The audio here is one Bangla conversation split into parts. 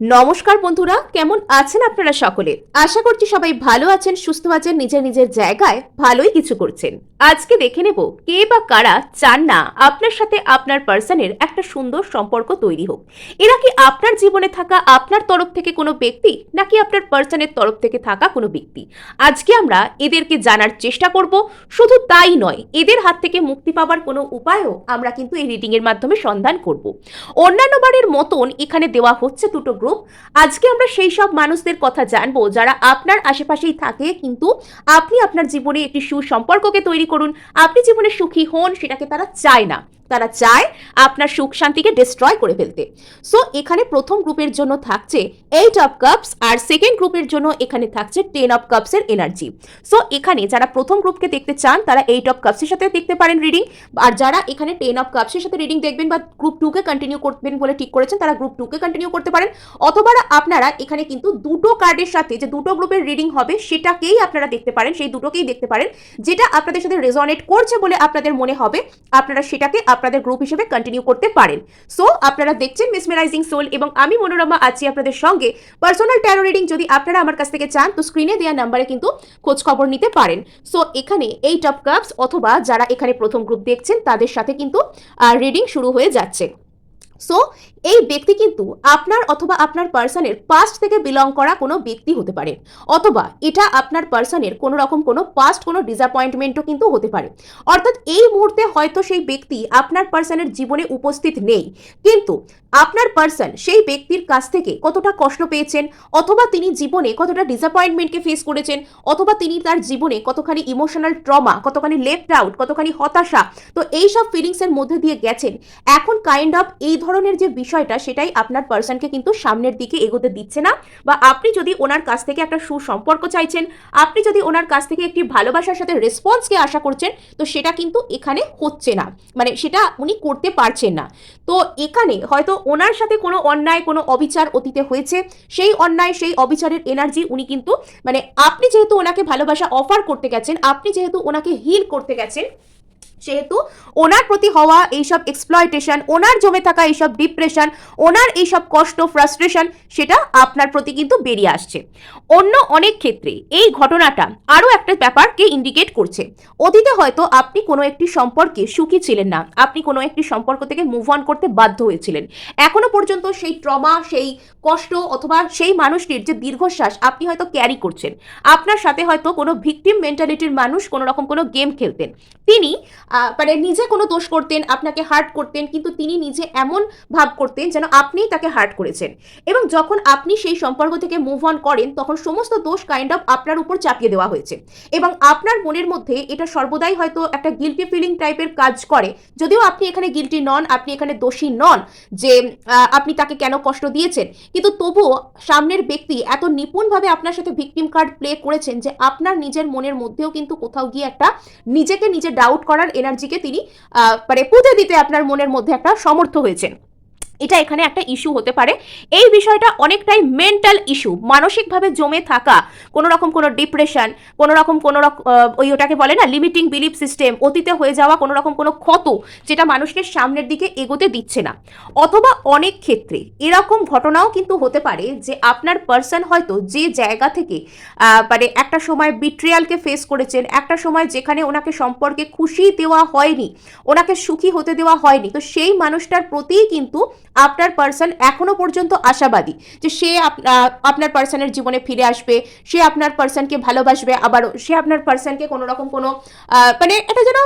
নমস্কার বন্ধুরা, কেমন আছেন আপনারা সকলে? আশা করছি সবাই ভালো আছেন, সুস্থ আছেন, নিজের নিজের জায়গায় ভালোই কিছু করছেন। আজকে দেখে নেব কে বা কারা চান না আপনার সাথে আপনার পার্সনের একটা সুন্দর সম্পর্ক তৈরি হোক। এরা কি আপনার জীবনে থাকা আপনার তরফ থেকে কোনো ব্যক্তি, নাকি আপনার পার্সনের তরফ থেকে থাকা কোনো ব্যক্তি? আজকে আমরা এদেরকে জানার চেষ্টা করব। শুধু তাই নয়, এদের হাত থেকে মুক্তি পাওয়ার কোনো উপায়ও আমরা কিন্তু এই রিডিং এর মাধ্যমে সন্ধান করব। অন্যান্য বারের মতন এখানে দেওয়া হচ্ছে দুটো গ্রুপ আজকে আমরা সেই সব মানুষদের কথা জানব যারা আপনার আশেপাশেই থাকে, কিন্তু আপনি আপনার জীবনে একটি সুসম্পর্ককে তৈরি করুন। আপনি জীবনে সুখী হন, সেটাকে তারা চায় না। তারা চায় আপনার সুখ শান্তিকে ডিস্ট্রয় করে ফেলতে। সো এখানে প্রথম গ্রুপের জন্য থাকছে এইট অফ কাপস আর সেকেন্ড গ্রুপের জন্য এখানে থাকছে টেন অফ কাপসের এনার্জি সো এখানে যারা প্রথম গ্রুপকে দেখতে চান, তারা এইট অফ কাপসের সাথে দেখতে পারেন রিডিং আর যারা এখানে টেন অফ কাপসের সাথে রিডিং দেখবেন বা গ্রুপ টুকে কন্টিনিউ করবেন বলে ঠিক করেছেন, তারা গ্রুপ টুকে কন্টিনিউ করতে পারেন। অথবা আপনারা এখানে কিন্তু দুটো কার্ডের সাথে যে দুটো গ্রুপের রিডিং হবে, সেটাকেই আপনারা দেখতে পারেন, সেই দুটোকেই দেখতে পারেন, যেটা আপনাদের সাথে রেজনেট করছে বলে আপনাদের মনে হবে। আপনারা সেটাকে আপনাদের গ্রুপ হিসেবে কন্টিনিউ করতে পারেন। সো আপনারা দেখছেন মিসমেরাইজিং সোল এবং আমি মনোরমা আছি আপনাদের সঙ্গে। পার্সোনাল ট্যারো রিডিং যদি আপনারা আমার কাছ থেকে চান, তো স্ক্রিনে দেওয়া নাম্বারে কিন্তু খোঁজ খবর নিতে পারেন। সো এখানে এই টপ কাপস অথবা যারা এখানে প্রথম গ্রুপ দেখছেন, তাদের সাথে কিন্তু রিডিং শুরু হয়ে যাচ্ছে। সো এই ব্যক্তি কিন্তু আপনার অথবা আপনার পার্সনের পাস্ট থেকে বিলং করা কোনো ব্যক্তি হতে পারে। অথবা এটা আপনার পার্সনের কোনো রকম কোনো পাস্ট কোনো ডিসঅ্যাপয়েন্টমেন্টও কিন্তু হতে পারে। অর্থাৎ এই মুহূর্তে হয়তো সেই ব্যক্তি আপনার পার্সনের জীবনে উপস্থিত নেই। কিন্তু আপনার পার্সন সেই ব্যক্তির কাছ থেকে কতটা কষ্ট পেয়েছেন, অথবা তিনি জীবনে কতটা ডিসঅ্যাপয়েন্টমেন্টকে ফেস করেছেন, অথবা তিনি তার জীবনে কতখানি ইমোশনাল ট্রমা কতখানি লেফট আউট কতখানি হতাশা, তো এই সব ফিলিংসের মধ্যে দিয়ে গেছেন। এখন কাইন্ড অফ এই ধরনের যে বিষয়টা সেটাই আপনার পার্সনকে কিন্তু সামনের দিকে এগোতে দিচ্ছে না। বা আপনি যদি ওনার কাছ থেকে একটা সুসম্পর্ক চাইছেন, আপনি যদি ওনার কাছ থেকে একটি ভালোবাসার সাথে রেসপন্সকে আশা করছেন, তো সেটা কিন্তু এখানে হচ্ছে না। মানে সেটা উনি করতে পারছেন না। তো এখানে হয়তো ওনার সাথে কোনো অন্যায়, কোনো অবিচার অতীতে হয়েছে। সেই অন্যায়, সেই অবিচারের এনার্জি উনি কিন্তু মানে আপনি যেহেতু ওনাকে ভালোবাসা অফার করতে গেছেন, আপনি যেহেতু ওনাকে হিল করতে গেছেন সেহেতু ওনার প্রতি হওয়া এইসব এক্সপ্লয়টেশন ওনার জমে থাকা এইসব ডিপ্রেশন ওনার এইসব কষ্ট ফ্রাস্ট্রেশন সেটা আপনার প্রতি কিন্তু বেরিয়ে আসছে। অন্য অনেক ক্ষেত্রে এই ঘটনাটা আরও একটা ব্যাপারকে ইন্ডিকেট করছে। অতীতে হয়তো আপনি কোনো একটি সম্পর্কে সুখী ছিলেন না। আপনি কোনো একটি সম্পর্ক থেকে মুভ অন করতে বাধ্য হয়েছিলেন। এখনও পর্যন্ত সেই ট্রমা সেই কষ্ট অথবা সেই মানুষটির যে দীর্ঘশ্বাস আপনি হয়তো ক্যারি করছেন। আপনার সাথে হয়তো কোনো ভিকটিম মেন্টালিটির মানুষ কোনো রকম কোনো গেম খেলতেন। তিনি মানে নিজে কোনো দোষ করতেন, আপনাকে হার্ট করতেন, কিন্তু তিনি নিজে এমন ভাব করতেন যেন আপনিই তাকে হার্ট করেছেন। এবং যখন আপনি সেই সম্পর্ক থেকে মুভ অন করেন, তখন সমস্ত দোষ কাইন্ড অফ আপনার উপর চাপিয়ে দেওয়া হয়েছে। এবং আপনার মনের মধ্যে এটা সর্বদাই হয়তো একটা গিলটি ফিলিং টাইপের কাজ করে। যদিও আপনি এখানে গিলটি নন, আপনি এখানে দোষী নন যে আপনি তাকে কেন কষ্ট দিয়েছেন, কিন্তু তবুও সামনের ব্যক্তি এত নিপুণভাবে আপনার সাথে ভিকটিম কার্ড প্লে করেছেন যে আপনার নিজের মনের মধ্যেও কিন্তু কোথাও গিয়ে একটা নিজেকে নিজে ডাউট করার এনার্জিকে তিনি মানে পুঁতে দিতে আপনার মনের মধ্যে একটা সমর্থ হয়েছেন। এটা এখানে একটা ইস্যু হতে পারে। এই বিষয়টা অনেকটাই মেন্টাল ইস্যু মানসিকভাবে জমে থাকা, কোনো রকম কোনো ডিপ্রেশন কোনো রকম কোনো রকম ওই ওটাকে বলে না লিমিটিং বিলিফ সিস্টেম অতীতে হয়ে যাওয়া কোনো রকম কোনো ক্ষত যেটা মানুষকে সামনের দিকে এগোতে দিচ্ছে না। অথবা অনেক ক্ষেত্রে এরকম ঘটনাও কিন্তু হতে পারে যে আপনার পার্সন হয়তো যে জায়গা থেকে মানে একটা সময় বিট্রিয়ালকে ফেস করেছেন, একটা সময় যেখানে ওনাকে সম্পর্কে খুশি দেওয়া হয়নি, ওনাকে সুখী হতে দেওয়া হয়নি, তো সেই মানুষটার প্রতিই কিন্তু আপনার পার্সন এখনও পর্যন্ত আশাবাদী যে সে আপ- আপনার পার্সনের জীবনে ফিরে আসবে, সে আপনার পার্সনকে ভালোবাসবে আবারও সে আপনার পার্সনকে কোনো রকম কোনো মানে এটা যেন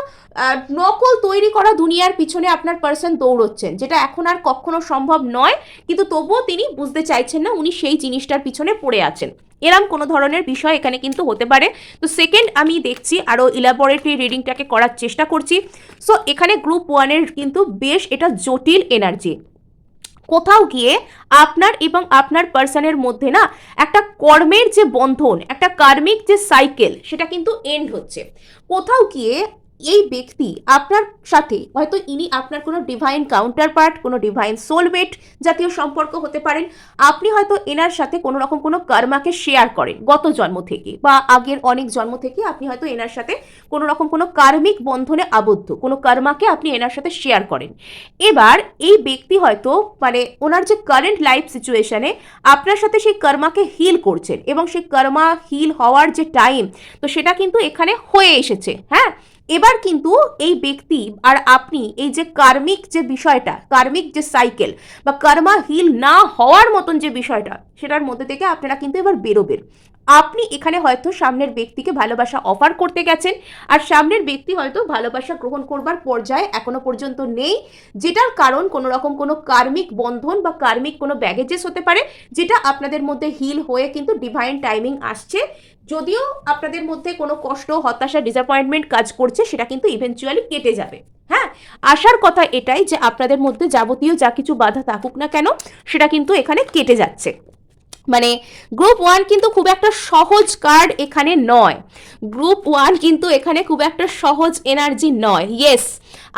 নকল তৈরি করা দুনিয়ার পিছনে আপনার পার্সন দৌড়চ্ছেন, যেটা এখন আর কখনো সম্ভব নয়, কিন্তু তবুও তিনি বুঝতে চাইছেন না উনি সেই জিনিসটার পিছনে পড়ে আছেন। এরম কোনো ধরনের বিষয় এখানে কিন্তু হতে পারে। তো সেকেন্ড আমি দেখছি আরও ইলাবোরেটরি রিডিংটাকে করার চেষ্টা করছি। সো এখানে গ্রুপ ওয়ানের কিন্তু বেশ এটা জটিল এনার্জি কোথাও গিয়ে আপনার এবং আপনার পার্সনের মধ্যে না একটা কর্মের যে বন্ধন, একটা কার্মিক যে সাইকেল সেটা কিন্তু এন্ড হচ্ছে। কোথাও গিয়ে এই ব্যক্তি আপনার সাথে, হয়তো ইনি আপনার কোনো ডিভাইন কাউন্টার পার্ট কোনো ডিভাইন সোলমেট জাতীয় সম্পর্ক হতে পারেন। আপনি হয়তো এনার সাথে কোনো রকম কোনো কর্মাকে শেয়ার করেন গত জন্ম থেকে বা আগের অনেক জন্ম থেকে আপনি হয়তো এনার সাথে কোনো রকম কোনো কার্মিক বন্ধনে আবদ্ধ, কোনো কর্মাকে আপনি এনার সাথে শেয়ার করেন। এবার এই ব্যক্তি হয়তো মানে ওনার যে কারেন্ট লাইফ সিচুয়েশনে আপনার সাথে সেই কর্মাকে হিল করছেন এবং সেই কর্মা হিল হওয়ার যে টাইম তো সেটা কিন্তু এখানে হয়ে এসেছে হ্যাঁ? এবার কিন্তু এই ব্যক্তি আর আপনি এই যে কার্মিক যে বিষয়টা, কার্মিক যে সাইকেল বা কর্মা হিল না হওয়ার মতন যে বিষয়টা, সেটার মধ্যে থেকে আপনারা কিন্তু এবার বেরোবেন। আপনি এখানে হয়তো সামনের ব্যক্তিকে ভালোবাসা অফার করতে গেছেন আর সামনের ব্যক্তি হয়তো ভালোবাসা গ্রহণ করবার পর্যায়ে এখনও পর্যন্ত নেই, যেটার কারণ কোনো রকম কোনো কার্মিক বন্ধন বা কার্মিক কোনো ব্যাগেজেস হতে পারে, যেটা আপনাদের মধ্যে হিল হয়ে কিন্তু ডিভাইন টাইমিং আসছে। যদিও আপনাদের মধ্যে কোনো কষ্ট, হতাশা ডিসঅ্যাপয়েন্টমেন্ট কাজ করছে, সেটা কিন্তু ইভেনচুয়ালি কেটে যাবে। হ্যাঁ আসার কথা এটাই যে আপনাদের মধ্যে যাবতীয় যা কিছু বাধা থাকুক না কেন, সেটা কিন্তু এখানে কেটে যাচ্ছে। মানে গ্রুপ ওয়ান কিন্তু খুব একটা সহজ কার্ড এখানে নয়। গ্রুপ ওয়ান কিন্তু এখানে খুব একটা সহজ এনার্জি নয়। ইয়েস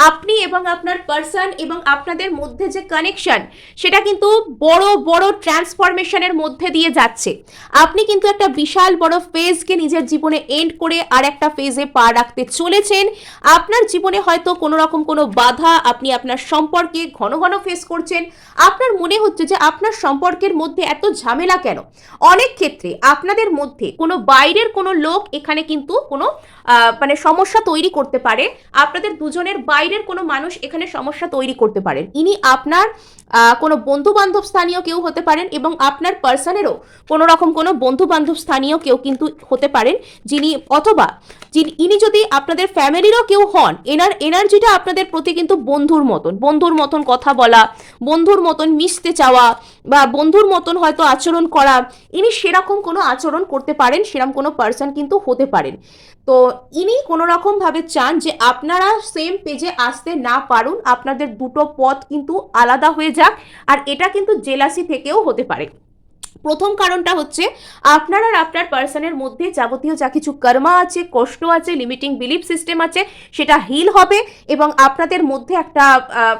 আপনি এবং আপনার পার্সন এবং আপনাদের মধ্যে যে কানেকশন সেটা কিন্তু বড় বড় ট্রান্সফরমেশনের মধ্যে দিয়ে যাচ্ছে। আপনি কিন্তু একটা বিশাল বড় ফেজকে নিজের জীবনে এন্ড করে আর একটা ফেজে পা রাখতে চলেছেন। আপনার জীবনে হয়তো কোনো রকম কোনো বাধা আপনি আপনার সম্পর্কে ঘন ঘন ফেস করছেন। আপনার মনে হচ্ছে যে আপনার সম্পর্কের মধ্যে এত ঝামেলা কেন? অনেক ক্ষেত্রে আপনাদের মধ্যে কোনো বাইরের কোনো লোক এখানে কিন্তু কোনো মানে সমস্যা তৈরি করতে পারে। আপনাদের দুজনের বাইরের কোনো মানুষ এখানে সমস্যা তৈরি করতে পারেন। ইনি আপনার কোনো বন্ধু বান্ধব স্থানীয় কেউ হতে পারেন এবং আপনার পার্সনেরও কোনো রকম কোনো বন্ধু বান্ধব স্থানীয় কেউ কিন্তু হতে পারেন যিনি, অথবা যিনি, ইনি যদি আপনাদের ফ্যামিলিরও কেউ হন, এনার এনার্জিটা আপনাদের প্রতি কিন্তু বন্ধুর মতন। বন্ধুর মতন কথা বলা, বন্ধুর মতন মিশতে চাওয়া বা বন্ধুর মতন হয়তো আচরণ করা, ইনি সেরকম কোনো আচরণ করতে পারেন, সেরকম কোনো পার্সন কিন্তু হতে পারেন। তো ইনি কোনো রকমভাবে চান যে আপনারা সেম পেজে আসতে না পারুন, আপনাদের দুটো পথ কিন্তু আলাদা হয়ে যাক, আর এটা কিন্তু জেলাসি থেকেও হতে পারে। প্রথম কারণটা হচ্ছে, আপনার আর আপনার পার্সনের মধ্যে যাবতীয় যা কিছু কর্মা আছে, কষ্ট আছে লিমিটিং বিলিফ সিস্টেম আছে, সেটা হিল হবে এবং আপনাদের মধ্যে একটা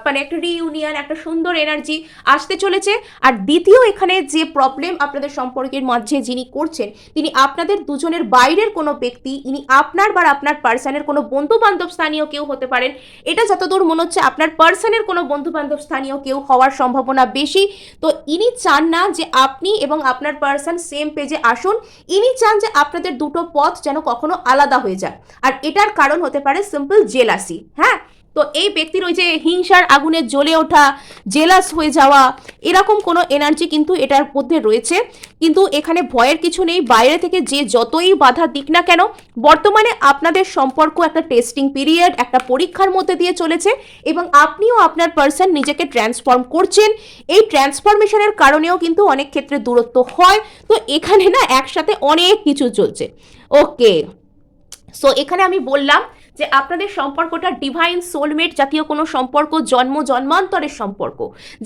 মানে একটা রিইউনিয়ন একটা সুন্দর এনার্জি আসতে চলেছে। আর দ্বিতীয় এখানে যে প্রবলেম আপনাদের সম্পর্কের মাঝে যিনি করছেন, তিনি আপনাদের দুজনের বাইরের কোনো ব্যক্তি, ইনি আপনার বা আপনার পার্সনের কোনো বন্ধু বান্ধব স্থানীয় কেউ হতে পারেন। এটা যতদূর মনে হচ্ছে, আপনার পার্সনের কোনো বন্ধু বান্ধব স্থানীয় কেউ হওয়ার সম্ভাবনা বেশি। তো ইনি চান না যে আপনি এবং আপনার পার্সন সেম পেজে আসুন। ইনি চান যে আপনাদের দুটো পথ যেন কখনো আলাদা হয়ে যায়। আর এটার কারণ হতে পারে সিম্পল জেলাসি হ্যাঁ? তো এই ব্যক্তির ওই যে হিংসার আগুনে জ্বলে ওঠা জেলাস হয়ে যাওয়া, এরকম কোনো এনার্জি কিন্তু এটার মধ্যে রয়েছে। কিন্তু এখানে ভয়ের কিছু নেই। বাইরে থেকে যে যতই বাধা দিক না কেন, বর্তমানে আপনাদের সম্পর্ক একটা টেস্টিং পিরিয়ড একটা পরীক্ষার মধ্যে দিয়ে চলেছে এবং আপনিও আপনার পার্সন নিজেকে ট্রান্সফর্ম করছেন। এই ট্রান্সফরমেশনের কারণেও কিন্তু অনেক ক্ষেত্রে দূরত্ব হয়। তো এখানে না একসাথে অনেক কিছু চলছে। ওকে সো এখানে আমি বললাম যে আপনাদের সম্পর্কটা ডিভাইন সোলমেট জাতীয় কোনো সম্পর্ক, জন্ম, জন্মান্তরের সম্পর্ক।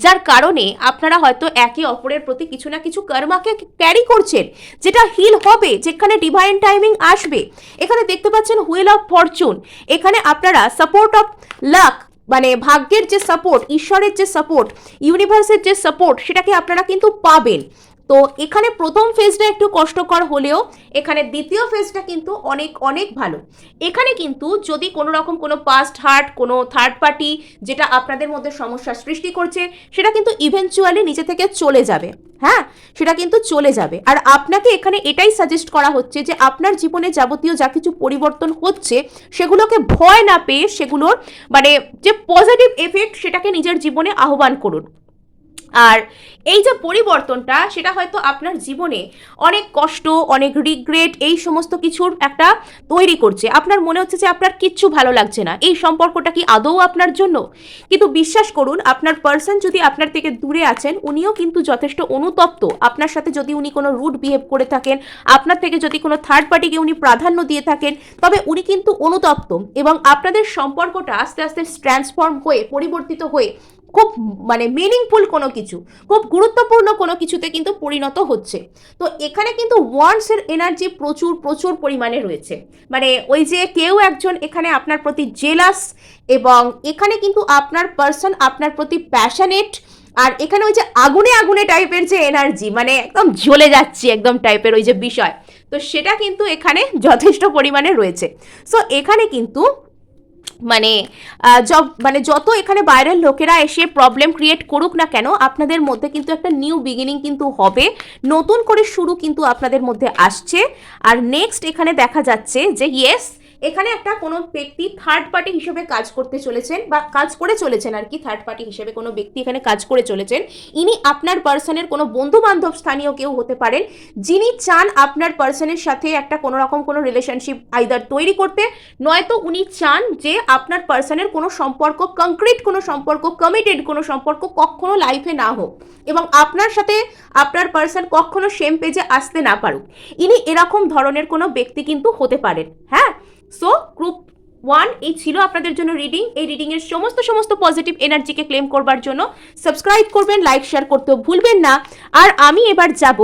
যার কারণে আপনারা হয়তো একে অপরের প্রতি কিছু না কিছু কর্মাকে ক্যারি করছেন, যেটা হিল হবে, যেখানে ডিভাইন টাইমিং আসবে। এখানে দেখতে পাচ্ছেন হুইল অফ ফরচুন এখানে আপনারা সাপোর্ট অফ লাক মানে ভাগ্যের যে সাপোর্ট ঈশ্বরের যে সাপোর্ট ইউনিভার্সের যে সাপোর্ট সেটাকে আপনারা কিন্তু পাবেন। তো এখানে প্রথম ফেজটা একটু কষ্টকর হলেও এখানে দ্বিতীয় ফেজটা কিন্তু অনেক অনেক ভালো। এখানে কিন্তু যদি কোনো রকম কোনো পাস্ট হার্ট কোনো থার্ড পার্টি যেটা আপনাদের মধ্যে সমস্যার সৃষ্টি করছে, সেটা কিন্তু ইভেনচুয়ালি নিজে থেকে চলে যাবে। হ্যাঁ? সেটা কিন্তু চলে যাবে। আর আপনাকে এখানে এটাই সাজেস্ট করা হচ্ছে যে আপনার জীবনে যাবতীয় যা কিছু পরিবর্তন হচ্ছে, সেগুলোকে ভয় না পেয়ে সেগুলোর মানে যে পজিটিভ এফেক্ট সেটাকে নিজের জীবনে আহ্বান করুন। আর এই যে পরিবর্তনটা, সেটা হয়তো আপনার জীবনে অনেক কষ্ট, অনেক রিগ্রেট এই সমস্ত কিছুর একটা তৈরি করছে। আপনার মনে হচ্ছে যে আপনার কিচ্ছু ভালো লাগছে না। এই সম্পর্কটা কি আদৌ আপনার জন্য? কিন্তু বিশ্বাস করুন, আপনার পার্সন যদি আপনার থেকে দূরে আছেন, উনিও কিন্তু যথেষ্ট অনুতপ্ত। আপনার সাথে যদি উনি কোনো রুট বিহেভ করে থাকেন, আপনার থেকে যদি কোনো থার্ড পার্টিকে উনি প্রাধান্য দিয়ে থাকেন, তবে উনি কিন্তু অনুতপ্ত এবং আপনাদের সম্পর্কটা আস্তে আস্তে ট্রান্সফর্ম হয়ে, পরিবর্তিত হয়ে খুব মানে মিনিংফুল কোনো কিছু, খুব গুরুত্বপূর্ণ কোনো কিছুতে কিন্তু পরিণত হচ্ছে। তো এখানে কিন্তু ওয়ান্সের এনার্জি প্রচুর প্রচুর পরিমাণে রয়েছে। মানে ওই যে কেউ একজন এখানে আপনার প্রতি জেলাস এবং এখানে কিন্তু আপনার পার্সন আপনার প্রতি প্যাশনেট আর এখানে ওই যে আগুনে আগুনে টাইপের যে এনার্জি মানে একদম জ্বলে যাচ্ছি একদম টাইপের ওই যে বিষয়। তো সেটা কিন্তু এখানে যথেষ্ট পরিমাণে রয়েছে। সো এখানে কিন্তু মানে জব মানে যত এখানে বাইরের লোকেরা এসে প্রবলেম ক্রিয়েট করুক না কেন, আপনাদের মধ্যে কিন্তু একটা নিউ বিগিনিং কিন্তু হবে। নতুন করে শুরু কিন্তু আপনাদের মধ্যে আসছে। আর নেক্সট এখানে দেখা যাচ্ছে যে ইয়েস এখানে একটা কোনো ব্যক্তি থার্ড পার্টি হিসেবে কাজ করতে চলেছেন বা কাজ করে চলেছেন আর কি থার্ড পার্টি হিসেবে কোনো ব্যক্তি এখানে কাজ করে চলেছেন। ইনি আপনার পার্সনের কোনো বন্ধু বান্ধব স্থানীয় কেউ হতে পারেন, যিনি চান আপনার পার্সনের সাথে একটা কোনো রকম কোনো রিলেশনশিপ আইদার তৈরি করতে, নয়তো উনি চান যে আপনার পার্সনের কোনো সম্পর্ক কংক্রিট কোনো সম্পর্ক কমিটেড কোনো সম্পর্ক কখনো লাইফে না হোক এবং আপনার সাথে আপনার পার্সন কখনো সেম পেজে আসতে না পারুক। ইনি এরকম ধরনের কোনো ব্যক্তি কিন্তু হতে পারেন হ্যাঁ? সো গ্রুপ ওয়ান এই ছিল আপনাদের জন্য রিডিং এই রিডিং এর সমস্ত সমস্ত পজিটিভ এনার্জিকে ক্লেম করবার জন্য। সাবস্ক্রাইব করবেন লাইক শেয়ার করতেও ভুলবেন না। আর আমি এবার যাব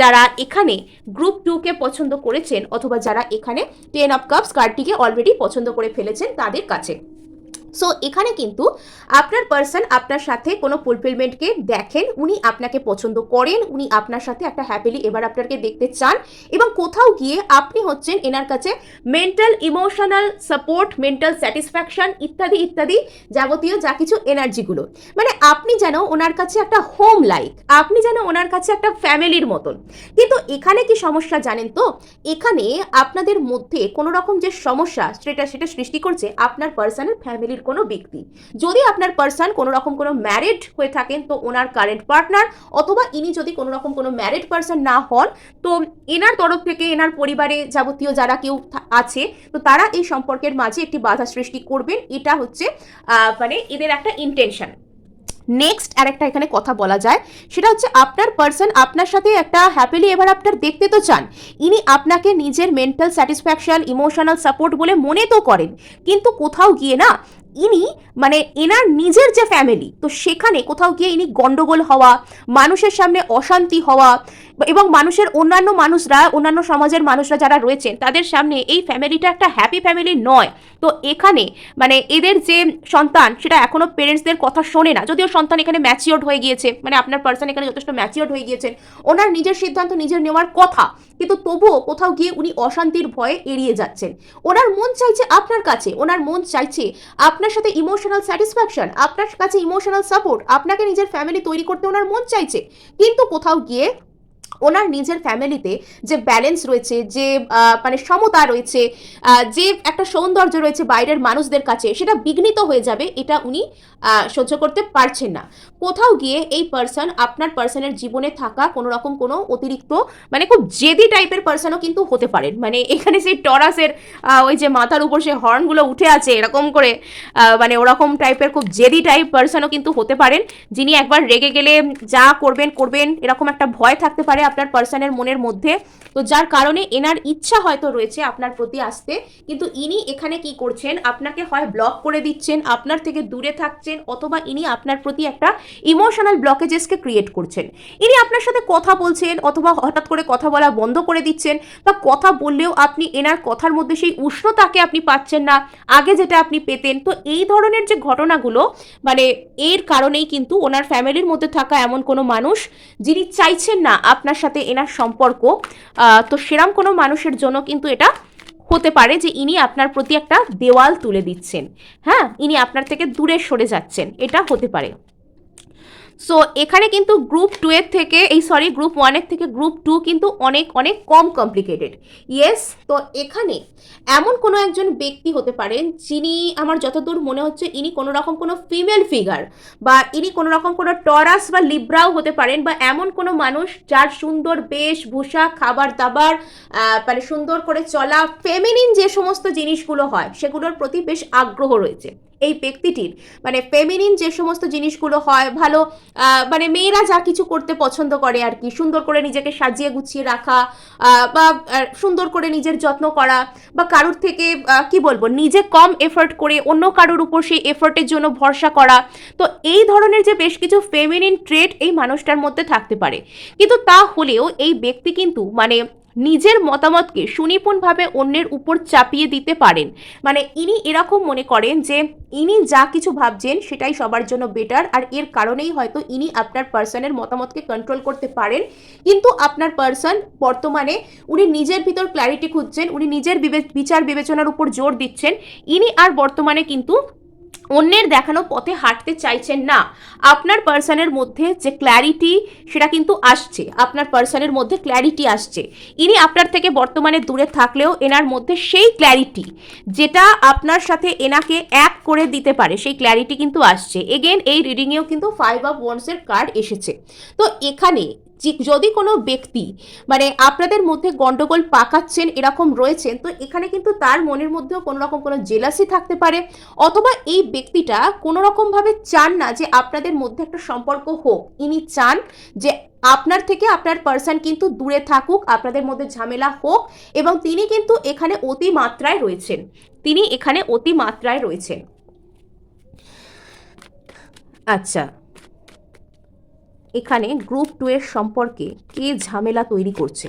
যারা এখানে গ্রুপ টুকে পছন্দ করেছেন অথবা যারা এখানে টেন অফ কাপস কার্ডটিকে অলরেডি পছন্দ করে ফেলেছেন তাদের কাছে। সো এখানে কিন্তু আপনার পার্সন আপনার সাথে কোনো ফুলফিলমেন্টকে দেখেন, উনি আপনাকে পছন্দ করেন, উনি আপনার সাথে একটা হ্যাপিলি এবার আপনাকে দেখতে চান এবং কোথাও গিয়ে আপনি হচ্ছেন এনার কাছে mental emotional support mental satisfaction ইত্যাদি ইত্যাদি যাবতীয় যা কিছু এনার্জিগুলো মানে আপনি যেন ওনার কাছে একটা হোম লাইক আপনি যেন ওনার কাছে একটা ফ্যামিলির মতন। কিন্তু এখানে কি সমস্যা জানেন তো? এখানে আপনাদের মধ্যে কোনো রকম যে সমস্যা সেটা সেটা সৃষ্টি করছে আপনার পার্সনের ফ্যামিলির কোনো ব্যক্তি। যদি আপনার পার্সন কোনো রকম কোনো ম্যারিড হয়ে থাকেন, তো ওনার কারেন্ট পার্টনার অথবা ইনি যদি কোনো রকম কোনো ম্যারিড পার্সন না হন, তো এনার তরফ থেকে, এনার পরিবারে যাবতীয় যারা কেউ আছে, তো তারা এই সম্পর্কের মাঝে একটি বাধা সৃষ্টি করবেন। এটা হচ্ছে মানে এদের একটা ইন্টেনশন নেক্সট আরেকটা এখানে কথা বলা যায়। সেটা হচ্ছে আপনার পার্সন আপনার সাথে একটা হ্যাপিলি এভার আফটার দেখতে তো চান। ইনি আপনাকে নিজের মেন্টাল স্যাটিসফ্যাকশন ইমোশনাল সাপোর্ট বলে মনে তো করেন। কিন্তু কোথাও গিয়ে না ইনি মানে এনার নিজের যে ফ্যামিলি তো সেখানে কোথাও গিয়ে ইনি গন্ডগোল হওয়া, মানুষের সামনে অশান্তি হওয়া, এবং মানুষের অন্যান্য মানুষরা, অন্যান্য সমাজের মানুষরা যারা রয়েছেন, তাদের সামনে এই ফ্যামিলিটা একটা হ্যাপি ফ্যামিলি নয়। তো এখানে মানে এদের যে সন্তান, সেটা এখনও পেরেন্টসদের কথা শোনে না। যদিও সন্তান এখানে ম্যাচিওর্ড হয়ে গিয়েছে মানে আপনার পার্সন এখানে যথেষ্ট ম্যাচিওর্ড হয়ে গিয়েছেন। ওনার নিজের সিদ্ধান্ত, নিজের নেওয়ার কথা, কিন্তু তবুও কোথাও গিয়ে উনি অশান্তির ভয়ে এড়িয়ে যাচ্ছেন। ওনার মন চাইছে আপনার কাছে, ওনার মন চাইছে আপনার সাথে ইমোশনাল স্যাটিসফ্যাকশন আপনার কাছে ইমোশনাল সাপোর্ট আপনাকে নিজের ফ্যামিলি তৈরি করতে ওনার মন চাইছে। কিন্তু কোথাও গিয়ে ওনার নিজের ফ্যামিলিতে যে ব্যালেন্স রয়েছে, যে মানে সমতা রয়েছে যে একটা সৌন্দর্য রয়েছে বাইরের মানুষদের কাছে, সেটা বিঘ্নিত হয়ে যাবে, এটা উনি সহ্য করতে পারছেন না। কোথাও গিয়ে এই পার্সন আপনার পার্সনের জীবনে থাকা কোনো রকম কোনো অতিরিক্ত মানে খুব জেদি টাইপের পার্সনও কিন্তু হতে পারেন মানে এখানে সেই টরাসের ওই যে মাথার উপর সে হর্নগুলো উঠে আছে, এরকম করে মানে ওরকম টাইপের খুব জেদি টাইপ পার্সনও কিন্তু হতে পারেন, যিনি একবার রেগে গেলে যা করবেন করবেন, এরকম একটা ভয় থাকতে পারে। আপনার পার্সনের মনের মধ্যে। তো যার কারণে এনার ইচ্ছা হয়তো রয়েছে আপনার প্রতি আসতে। কিন্তু ইনি এখানে কি করছেন? আপনাকে হয় ব্লক করে দিচ্ছেন, আপনার থেকে দূরে থাকছেন, অথবা ইনি আপনার প্রতি একটা ইমোশনাল ব্লকেজেসকে ক্রিয়েট করছেন। ইনি আপনার সাথে কথা বলছেন, অথবা হঠাৎ করে কথা বলা বন্ধ করে দিচ্ছেন, বা কথা বললেও আপনি এনার কথার মধ্যে সেই উষ্ণতাকে আপনি পাচ্ছেন না, আগে যেটা আপনি পেতেন। তো এই ধরনের যে ঘটনাগুলো মানে এর কারণেই কিন্তু ওনার ফ্যামিলির মধ্যে থাকা এমন কোনো মানুষ যিনি চাইছেন না আপনার সাথে এনার সম্পর্ক তো সেরাম কোনো মানুষের জন্য কিন্তু এটা হতে পারে যে ইনি আপনার প্রতি একটা দেওয়াল তুলে দিচ্ছেন। হ্যাঁ ইনি আপনার থেকে দূরে সরে যাচ্ছেন, এটা হতে পারে। সো এখানে কিন্তু গ্রুপ টু এর থেকে, এই সরি গ্রুপ ওয়ানের থেকে গ্রুপ টু কিন্তু অনেক অনেক কম কমপ্লিকেটেড ইয়েস তো এখানে এমন কোনো একজন ব্যক্তি হতে পারেন যিনি আমার যতদূর মনে হচ্ছে ইনি কোনো রকম কোনো ফিমেল ফিগার বা ইনি কোনো রকম কোনো টরাস বা লিব্রাও হতে পারেন বা এমন কোনো মানুষ যার সুন্দর বেশভূষা খাবার দাবার মানে সুন্দর করে চলা ফেমিনিন যে সমস্ত জিনিসগুলো হয়, সেগুলোর প্রতি বেশ আগ্রহ রয়েছে। এই ব্যক্তিটির। মানে ফেমিনিন যে সমস্ত জিনিসগুলো হয়, ভালো মানে মেয়েরা যা কিছু করতে পছন্দ করে আর কি। সুন্দর করে নিজেকে সাজিয়ে গুছিয়ে রাখা বা সুন্দর করে নিজের যত্ন করা, বা কারোর থেকে কি বলব, নিজে কম এফোর্ট করে অন্য কারোর উপর সেই এফোর্টের জন্য ভরসা করা। তো এই ধরনের যে বেশ কিছু ফেমিনিন ট্রেড এই মানুষটার মধ্যে থাকতে পারে। কিন্তু তা হলেও এই ব্যক্তি কিন্তু মানে নিজের মতামতকে সুনিপুণভাবে অন্যের উপর চাপিয়ে দিতে পারেন। মানে ইনি এরকম মনে করেন যে, ইনি যা কিছু ভাবছেন সেটাই সবার জন্য বেটার আর এর কারণেই হয়তো ইনি আপনার পার্সনের মতামতকে কন্ট্রোল করতে পারেন। কিন্তু আপনার পার্সন বর্তমানে উনি নিজের ভিতর ক্ল্যারিটি খুঁজছেন, উনি নিজের বিবে- বিচার বিবেচনার উপর জোর দিচ্ছেন। ইনি আর বর্তমানে কিন্তু অন্যের দেখানো পথে হাঁটতে চাইছেন না। আপনার পার্সনের মধ্যে যে ক্ল্যারিটি সেটা কিন্তু আসছে। আপনার পার্সনের মধ্যে ক্ল্যারিটি আসছে। ইনি আপনার থেকে বর্তমানে দূরে থাকলেও এনার মধ্যে সেই ক্ল্যারিটি যেটা আপনার সাথে এনাকে এক করে দিতে পারে, সেই ক্ল্যারিটি কিন্তু আসছে। এগেন এই রিডিংয়েও কিন্তু ফাইভ অফ ওয়ান্সের কার্ড এসেছে। তো এখানে যদি কোনো ব্যক্তি মানে আপনাদের মধ্যে গন্ডগোল পাকাচ্ছেন, এরকম রয়েছেন, তো এখানে কিন্তু তার মনের মধ্যেও কোনো রকম কোনো জেলাসি থাকতে পারে। অথবা এই ব্যক্তিটা কোনো রকমভাবে চান না যে আপনাদের মধ্যে একটা সম্পর্ক হোক। ইনি চান যে আপনার থেকে আপনার পার্সন কিন্তু দূরে থাকুক, আপনাদের মধ্যে ঝামেলা হোক এবং তিনি কিন্তু এখানে অতি মাত্রায় রয়েছেন। তিনি এখানে অতি মাত্রায় রয়েছেন। আচ্ছা। এখানে গ্রুপ টু এর সম্পর্কে কে ঝামেলা তৈরি করছে?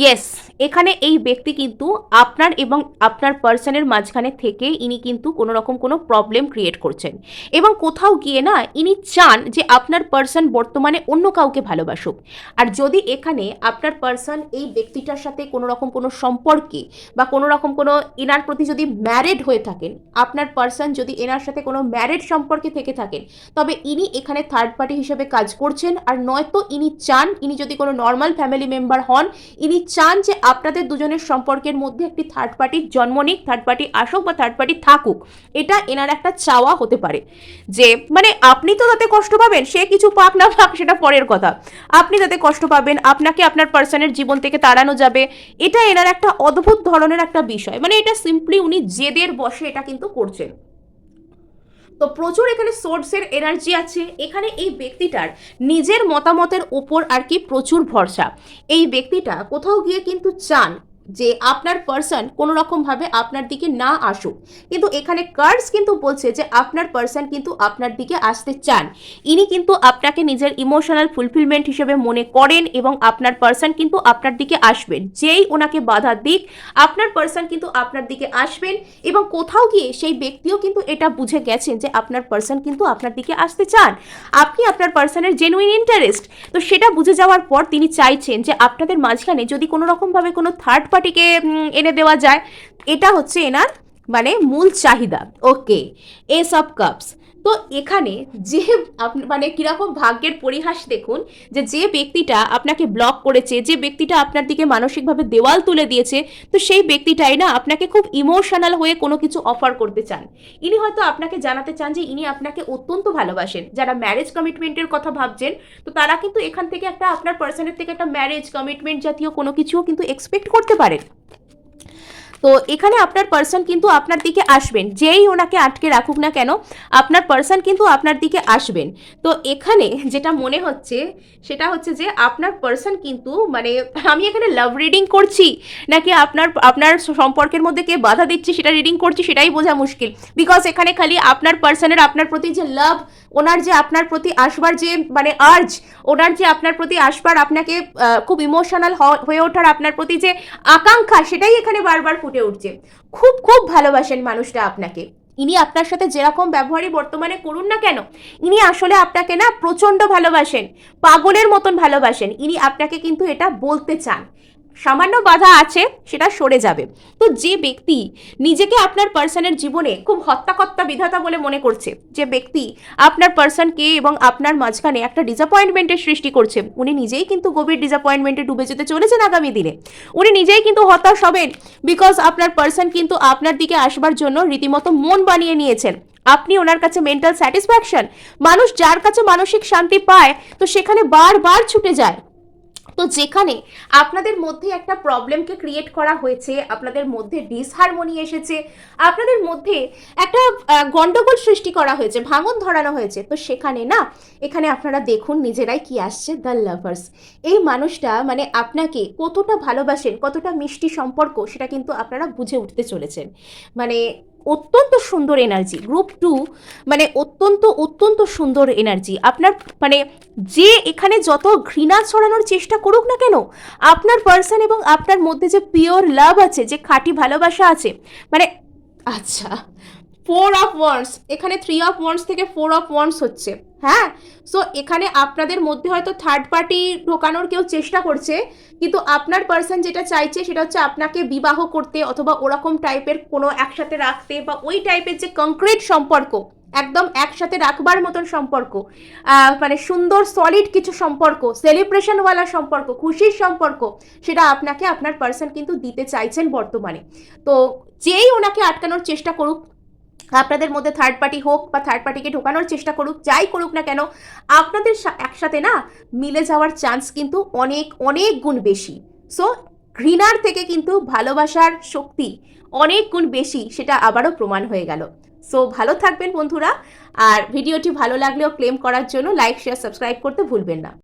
ইয়েস এখানে এই ব্যক্তি কিন্তু আপনার এবং আপনার পার্সনের মাঝখানে থেকে ইনি কিন্তু কোনো রকম কোনো প্রবলেম ক্রিয়েট করছেন। এবং কোথাও গিয়ে না ইনি চান যে আপনার পার্সন বর্তমানে অন্য কাউকে ভালোবাসুক। আর যদি এখানে আপনার পার্সন এই ব্যক্তিটার সাথে কোনো রকম কোনো সম্পর্কে বা কোনো রকম কোনো এনার প্রতি যদি ম্যারেড হয়ে থাকেন, আপনার পার্সন যদি এনার সাথে কোনো ম্যারেড সম্পর্কে থেকে থাকেন, তবে ইনি এখানে থার্ড পার্টি হিসেবে কাজ করছেন। আর নয়তো ইনি চান, ইনি যদি কোনো নর্মাল ফ্যামিলি মেম্বার হন, ইনি চান যে আপনাদের দুজনের সম্পর্কের মধ্যে একটি থার্ড পার্টির জন্ম নিক থার্ড পার্টি আসুক বা থার্ড পার্টি থাকুক, এটা এনার একটা চাওয়া হতে পারে। যে মানে আপনি তো তাতে কষ্ট পাবেন, সে কিছু পাক না পাক সেটা পরের কথা। আপনি তাতে কষ্ট পাবেন, আপনাকে আপনার পার্সনের জীবন থেকে তাড়ানো যাবে, এটা এনার একটা অদ্ভুত ধরনের একটা বিষয়। মানে এটা সিম্পলি উনি জেদের বসে এটা কিন্তু করছেন। তো প্রচুর এখানে সোর্সের এনার্জি আছে। এখানে এই ব্যক্তিটার নিজের মতামতের উপর আর কি প্রচুর ভরসা। এই ব্যক্তিটা কোথাও গিয়ে কিন্তু চান যে আপনার পার্সন কোনো রকমভাবে আপনার দিকে না আসুক। কিন্তু এখানে কার্ডস কিন্তু বলছে যে আপনার পার্সন কিন্তু আপনার দিকে আসতে চান। ইনি কিন্তু আপনাকে নিজের ইমোশনাল ফুলফিলমেন্ট হিসেবে মনে করেন এবং আপনার পার্সন কিন্তু আপনার দিকে আসবেন। যেই ওনাকে বাধা দিক, আপনার পার্সন কিন্তু আপনার দিকে আসবেন এবং কোথাও গিয়ে সেই ব্যক্তিও কিন্তু এটা বুঝে গেছেন যে আপনার পার্সন কিন্তু আপনার দিকে আসতে চান। আপনি আপনার পার্সনের জেনুইন ইন্টারেস্ট তো সেটা বুঝে যাওয়ার পর তিনি চাইছেন যে আপনাদের মাঝখানে যদি কোনো রকমভাবে কোনো থার্ড পার্টিকে এনে দেওয়া যায়। এটা হচ্ছে এনার মানে মূল চাহিদা। Okay, ace of cups. তো এখানে যে মানে কীরকম ভাগ্যের পরিহাস দেখুন, যে যে ব্যক্তিটা আপনাকে ব্লক করেছে, যে ব্যক্তিটা আপনার দিকে মানসিকভাবে দেওয়াল তুলে দিয়েছে, তো সেই ব্যক্তিটাই না আপনাকে খুব ইমোশনাল হয়ে কোনো কিছু অফার করতে চান। ইনি হয়তো আপনাকে জানাতে চান যে ইনি আপনাকে অত্যন্ত ভালোবাসেন। যারা ম্যারেজ কমিটমেন্টের কথা ভাবছেন, তো তারা কিন্তু এখান থেকে একটা, আপনার পার্সনের থেকে একটা ম্যারেজ কমিটমেন্ট জাতীয় কোনো কিছুও কিন্তু এক্সপেক্ট করতে পারেন। তো এখানে আপনার পার্সন কিন্তু আপনার দিকে আসবেন। যেই ওনাকে আটকে রাখুক না কেন, আপনার পার্সন কিন্তু আপনার দিকে আসবেন। তো এখানে যেটা মনে হচ্ছে, সেটা হচ্ছে যে আপনার পার্সন কিন্তু মানে আমি এখানে লাভ রিডিং করছি, নাকি আপনার আপনার সম্পর্কের মধ্যে কে বাধা দিচ্ছে সেটা রিডিং করছি সেটাই বোঝা মুশকিল। বিকজ এখানে খালি আপনার পার্সনের আপনার প্রতি যে লাভ ওনার যে আপনার প্রতি আসবার যে মানে আর্জ ওনার যে আপনার প্রতি আসবার আপনাকে খুব ইমোশনাল হয়ে ওঠার আপনার প্রতি যে আকাঙ্ক্ষা, সেটাই এখানে বারবার ফুটে উঠছে। খুব খুব ভালোবাসেন মানুষটা আপনাকে। ইনি আপনার সাথে যেরকম ব্যবহারই বর্তমানে করুন না কেন, ইনি আসলে আপনাকে না প্রচণ্ড ভালোবাসেন, পাগলের মতন ভালোবাসেন। ইনি আপনাকে কিন্তু এটা বলতে চান। সামান্য বাধা আছে, সেটা সরে যাবে। তো যে ব্যক্তি নিজেকে আপনার পার্সনের জীবনে খুব হত্যাকর্তা বিধাতা বলে মনে করছে, যে ব্যক্তি আপনার পার্সনকে এবং আপনার মাঝখানে একটা ডিসঅ্যাপয়েন্টমেন্টের সৃষ্টি করছে, উনি নিজেই কিন্তু গভীর ডিসঅ্যাপয়েন্টমেন্টে ডুবে যেতে চলেছেন আগামী দিনে। উনি নিজেই কিন্তু হতাশ হবেন বিকজ আপনার পার্সন কিন্তু আপনার দিকে আসবার জন্য রীতিমতো মন বানিয়ে নিয়েছেন। আপনি ওনার কাছে মেন্টাল স্যাটিসফ্যাকশন মানুষ যার কাছে মানসিক শান্তি পায়, তো সেখানে বারবার ছুটে যায়। তো যেখানে আপনাদের মধ্যে একটা প্রবলেমকে ক্রিয়েট করা হয়েছে, আপনাদের মধ্যে ডিসহারমোনি এসেছে, আপনাদের মধ্যে একটা গন্ডগোল সৃষ্টি করা হয়েছে, ভাঙন ধরানো হয়েছে, তো সেখানে না, এখানে আপনারা দেখুন নিজেরাই কি আসছে দ্য লাভার্স এই মানুষটা মানে আপনাকে কতটা ভালোবাসেন, কতটা মিষ্টি সম্পর্ক, সেটা কিন্তু আপনারা বুঝে উঠতে চলেছেন। মানে অত্যন্ত সুন্দর এনার্জি গ্রুপ টু মানে অত্যন্ত অত্যন্ত সুন্দর এনার্জি আপনার মানে যে এখানে যত ঘৃণা ছড়ানোর চেষ্টা করুক না কেন, আপনার পার্সন এবং আপনার মধ্যে যে পিওর লাভ আছে, যে খাঁটি ভালোবাসা আছে মানে আচ্ছা। ফোর অফ ওয়ান্স এখানে থ্রি অফ ওয়ান্স থেকে ফোর অফ ওয়ান্স হচ্ছে হ্যাঁ? সো এখানে আপনাদের মধ্যে হয়তো থার্ড পার্টি ঢোকানোর কেউ চেষ্টা করছে, কিন্তু আপনার পার্সন যেটা চাইছে সেটা হচ্ছে আপনাকে বিবাহ করতে অথবা ওরকম টাইপের কোনো একসাথে রাখতে বা ওই টাইপের যে কংক্রিট সম্পর্ক, একদম একসাথে রাখবার মতন সম্পর্ক মানে সুন্দর সলিড কিছু সম্পর্ক সেলিব্রেশনওয়ালা সম্পর্ক, খুশির সম্পর্ক, সেটা আপনাকে আপনার পার্সন কিন্তু দিতে চাইছেন বর্তমানে। তো যেই ওনাকে আটকানোর চেষ্টা করুক আপনাদের মধ্যে থার্ড পার্টি হোক বা থার্ড পার্টিকে ঢোকানোর চেষ্টা করুক, যাই করুক না কেন, আপনাদের একসাথে না মিলে যাওয়ার চান্স কিন্তু অনেক অনেক গুণ বেশি। সো ঘৃণার থেকে কিন্তু ভালোবাসার শক্তি অনেক গুণ বেশি, সেটা আবারও প্রমাণ হয়ে গেল। সো ভালো থাকবেন বন্ধুরা, আর ভিডিওটি ভালো লাগলেও ক্লেম করার জন্য লাইক শেয়ার সাবস্ক্রাইব করতে ভুলবেন না।